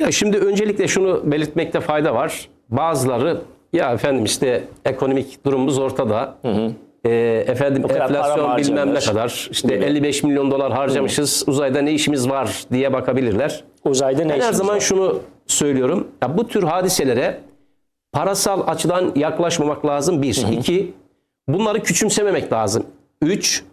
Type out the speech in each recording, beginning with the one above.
Ya şimdi öncelikle şunu belirtmekte fayda var. Bazıları ya efendim işte ekonomik durumumuz ortada. Ee, efendim kadar para mı enflasyon bilmem ne kadar. işte 55 milyon dolar harcamışız. Uzayda ne işimiz var diye bakabilirler. Uzayda ne Ben her zaman var? şunu söylüyorum. Ya bu tür hadiselere parasal açıdan yaklaşmamak lazım. Bir. iki bunları küçümsememek lazım. Üç,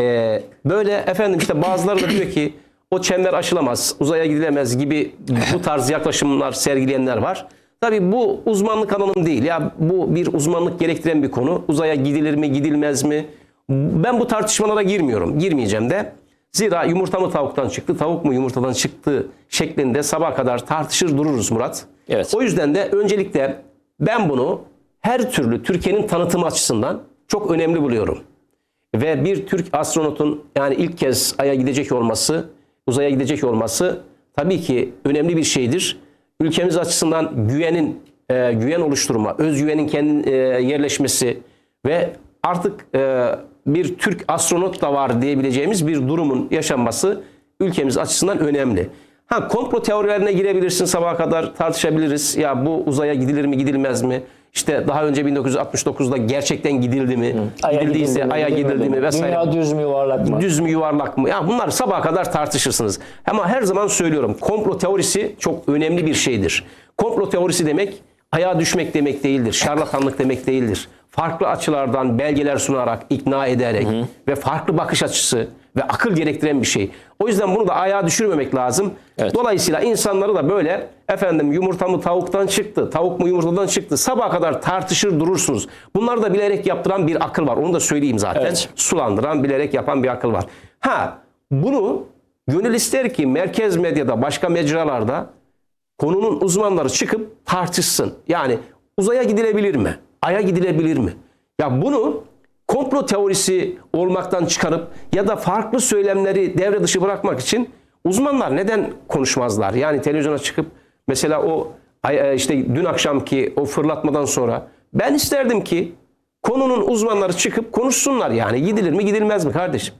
e, böyle efendim işte bazıları da diyor ki o çember aşılamaz, uzaya gidilemez gibi bu tarz yaklaşımlar sergileyenler var. Tabii bu uzmanlık alanım değil. Ya bu bir uzmanlık gerektiren bir konu. Uzaya gidilir mi, gidilmez mi? Ben bu tartışmalara girmiyorum. Girmeyeceğim de. Zira yumurta mı tavuktan çıktı, tavuk mu yumurtadan çıktı şeklinde sabah kadar tartışır dururuz Murat. Evet. O yüzden de öncelikle ben bunu her türlü Türkiye'nin tanıtımı açısından çok önemli buluyorum. Ve bir Türk astronotun yani ilk kez Ay'a gidecek olması, uzaya gidecek olması tabii ki önemli bir şeydir. Ülkemiz açısından güvenin, e, güven oluşturma, özgüvenin kendi e, yerleşmesi ve artık e, bir Türk astronot da var diyebileceğimiz bir durumun yaşanması ülkemiz açısından önemli. Ha komplo teorilerine girebilirsin sabaha kadar tartışabiliriz. Ya bu uzaya gidilir mi gidilmez mi? İşte daha önce 1969'da gerçekten gidildi mi? Ay'a Gidildiyse gidildi mi, Ay'a gidildi mi mi? vesaire. Dünya düz mü yuvarlak mı? Düz mü yuvarlak mı? Ya bunlar sabaha kadar tartışırsınız. Ama her zaman söylüyorum komplo teorisi çok önemli bir şeydir. Komplo teorisi demek ayağa düşmek demek değildir. Şarlatanlık demek değildir. Farklı açılardan belgeler sunarak, ikna ederek ve farklı bakış açısı ve akıl gerektiren bir şey. O yüzden bunu da ayağa düşürmemek lazım. Evet. Dolayısıyla insanları da böyle efendim yumurta mı tavuktan çıktı, tavuk mu yumurtadan çıktı sabaha kadar tartışır durursunuz. Bunları da bilerek yaptıran bir akıl var. Onu da söyleyeyim zaten. Evet. Sulandıran, bilerek yapan bir akıl var. Ha bunu gönül ister ki merkez medyada, başka mecralarda konunun uzmanları çıkıp tartışsın. Yani uzaya gidilebilir mi? Ay'a gidilebilir mi? Ya bunu komplo teorisi olmaktan çıkarıp ya da farklı söylemleri devre dışı bırakmak için uzmanlar neden konuşmazlar? Yani televizyona çıkıp mesela o e, işte dün akşamki o fırlatmadan sonra ben isterdim ki konunun uzmanları çıkıp konuşsunlar yani gidilir mi gidilmez mi kardeşim?